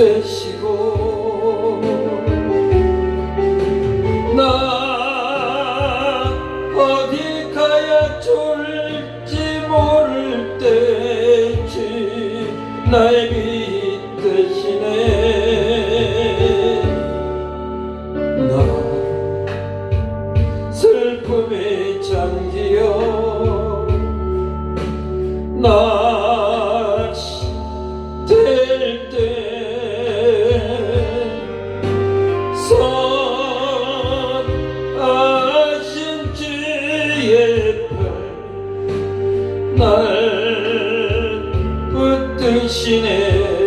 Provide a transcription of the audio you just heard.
되시고 나 어디 가야 좋을지 모를 때지 나의 빛 대신에 나 슬픔에 잠기어 나 날 붙드시네